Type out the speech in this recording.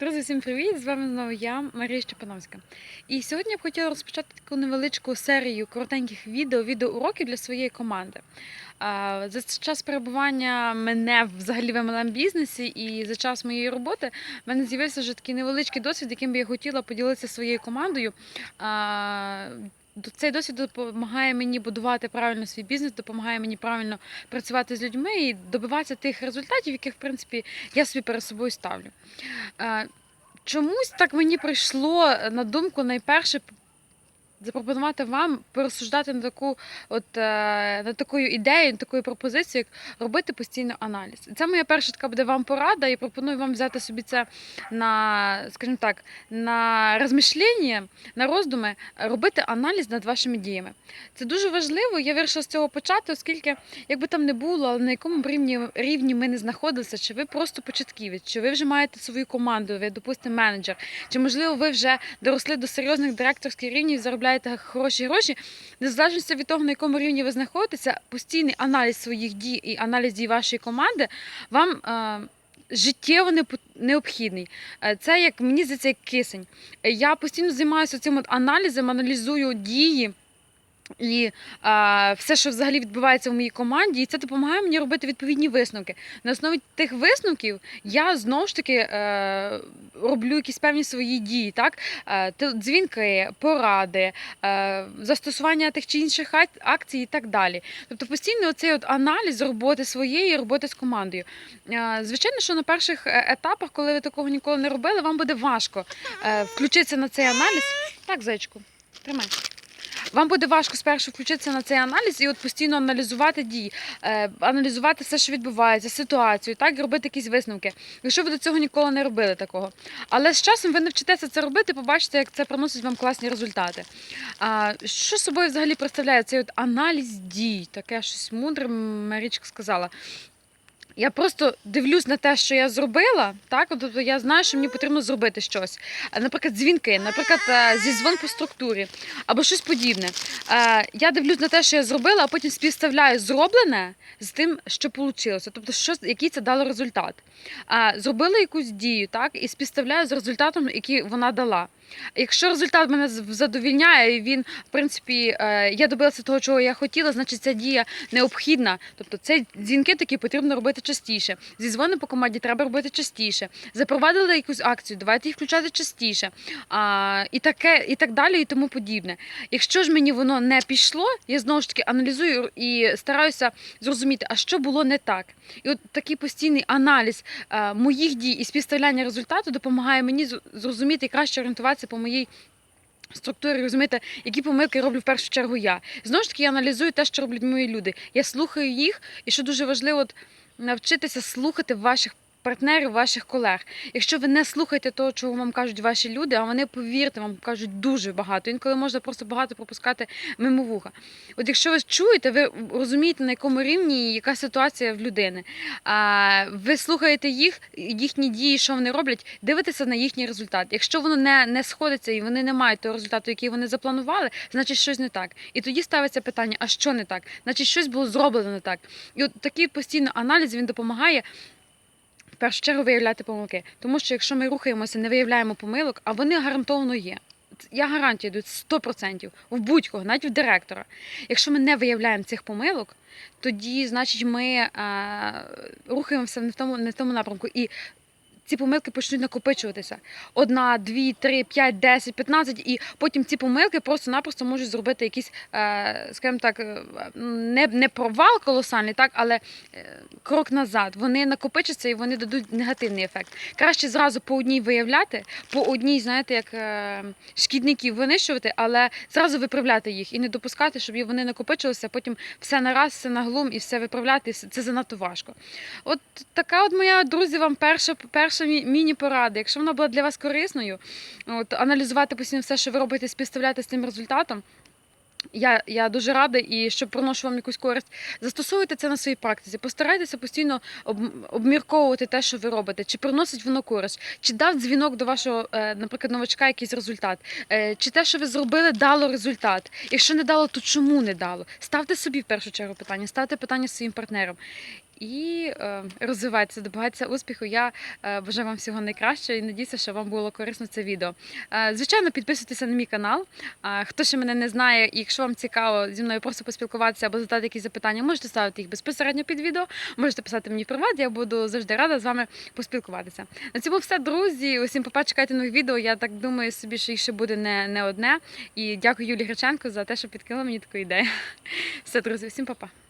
Друзі, всім привіт! З вами знову я, Марія Щепановська. І сьогодні я б хотіла розпочати таку невеличку серію коротеньких відео, відеоуроків для своєї команди. За час перебування мене взагалі в MLM бізнесі і за час моєї роботи в мене з'явився вже такий невеличкий досвід, яким би я хотіла поділитися своєю командою. Цей досвід допомагає мені будувати правильно свій бізнес, допомагає мені правильно працювати з людьми і добиватися тих результатів, яких в принципі я собі перед собою ставлю. Е, Чомусь так мені прийшло на думку найперше запропонувати вам порозсуждати на таку, от е, на такою ідею, на такою пропозицією, як робити постійно аналіз. Це моя перша така буде вам порада, і пропоную вам взяти собі це на, скажімо так, на розмішлення, на роздуми, робити аналіз над вашими діями. Це дуже важливо. Я вирішила з цього почати, оскільки, як би там не було, але на якому б рівні, рівні ми не знаходилися, чи ви просто початківець, чи ви вже маєте свою команду, ви, допустимо, менеджер, чи можливо ви вже доросли до серйозних директорських рівнів, заробляєте хороші гроші, незалежно від того, на якому рівні ви знаходитеся, постійний аналіз своїх дій і аналіз дій вашої команди вам. Е, Життєво необхідний. Е, Це як мені здається, як кисень. Е, Я постійно займаюся цим аналізом, аналізую дії і е, все, що взагалі відбувається в моїй команді, і це допомагає мені робити відповідні висновки. На основі тих висновків я знову ж таки е, роблю якісь певні свої дії, так? Е, дзвінки, поради, е, застосування тих чи інших ак- акцій і так далі. Тобто постійно цей от аналіз роботи своєї, роботи з командою. Е, Звичайно, що на перших е, етапах, коли ви такого ніколи не робили, вам буде важко е, включитися на цей аналіз. Так, зайчику, тримай. Вам буде важко спершу включитися на цей аналіз і от постійно аналізувати дії, е, аналізувати все, що відбувається, ситуацію, так і робити якісь висновки. Якщо ви до цього ніколи не робили такого. Але з часом ви навчитеся це робити, побачите, як це приносить вам класні результати. А, що собою взагалі представляє цей от аналіз дій? Таке щось мудре Марічка сказала. Я просто дивлюсь на те, що я зробила, так тобто я знаю, що мені потрібно зробити щось. Наприклад, дзвінки, наприклад, е, зізвон по структурі або щось подібне. Е, Я дивлюсь на те, що я зробила, а потім співставляю зроблене з тим, що вийшло. Тобто, що який це дало результат. Е, Зробила якусь дію, так, і співставляю з результатом, який вона дала. Якщо результат мене задовільняє, і він, в принципі, я добилася того, чого я хотіла, значить ця дія необхідна. Тобто це дзвінки такі потрібно робити частіше. Зі дзвони по команді треба робити частіше. Запровадили якусь акцію, давайте їх включати частіше. А, і, таке, і так далі, і тому подібне. Якщо ж мені воно не пішло, я знову ж таки аналізую і стараюся зрозуміти, а що було не так. І от такий постійний аналіз е, моїх дій і співставляння результату допомагає мені зрозуміти і краще орієнтуватися по моїй структурі, розуміти, які помилки роблю в першу чергу я. Знову ж таки, я аналізую те, що роблять мої люди. Я слухаю їх, і що дуже важливо, от, навчитися слухати ваших. Партнерів, ваших колег. Якщо ви не слухаєте того, чого вам кажуть ваші люди, а вони, повірте, вам кажуть дуже багато. Інколи можна просто багато пропускати мимо вуха. От якщо ви чуєте, ви розумієте, на якому рівні яка ситуація в людини. А, ви слухаєте їх, їхні дії, що вони роблять, дивитеся на їхній результат. Якщо воно не, не сходиться і вони не мають того результату, який вони запланували, значить щось не так. І тоді ставиться питання: а що не так? Значить, щось було зроблено не так. І от такий постійно аналіз він допомагає. Першу чергу виявляти помилки, тому що якщо ми рухаємося, не виявляємо помилок, а вони гарантовано є. Я гарантію йдуть 100% в будь-кого, навіть в директора. Якщо ми не виявляємо цих помилок, тоді значить ми е, рухаємося не в тому, не в тому напрямку. І ці помилки почнуть накопичуватися. Одна, дві, три, п'ять, десять, п'ятнадцять, і потім ці помилки просто-напросто можуть зробити якийсь, е, скажімо так, е, не, не провал колосальний, так, але е, крок назад. Вони накопичаться і вони дадуть негативний ефект. Краще зразу по одній виявляти, по одній, знаєте, як шкідників винищувати, але зразу виправляти їх і не допускати, щоб вони накопичилися, потім все нараз, все на глум і все виправляти. Це занадто важко. От така от моя, друзі, вам перша, перша мі- міні-порада. Якщо вона була для вас корисною, от, аналізувати постійно все, що ви робите, співставляти з цим результатом. Я, я дуже рада і щоб приношу вам якусь користь. Застосовуйте це на своїй практиці. Постарайтеся постійно об, обмірковувати те, що ви робите, чи приносить воно користь, чи дав дзвінок до вашого, е, наприклад, новачка якийсь результат, е, чи те, що ви зробили, дало результат. Якщо не дало, то чому не дало? Ставте собі в першу чергу питання, ставте питання своїм партнерам. І е, розвивайтеся, добагайтеся успіху. Я е, бажаю вам всього найкращого і надіюся, що вам було корисно це відео. Е, Звичайно, підписуйтеся на мій канал. Хто ще мене не знає, і якщо вам цікаво зі мною просто поспілкуватися або задати якісь запитання, можете ставити їх безпосередньо під відео, можете писати мені в приват, я буду завжди рада з вами поспілкуватися. На цьому все, друзі. Усім папа, чекайте нових відео. Я так думаю собі, що їх ще буде не, не одне. І дякую Юлії Греченко за те, що підкинула мені таку ідею. Все, друзі, всім папа.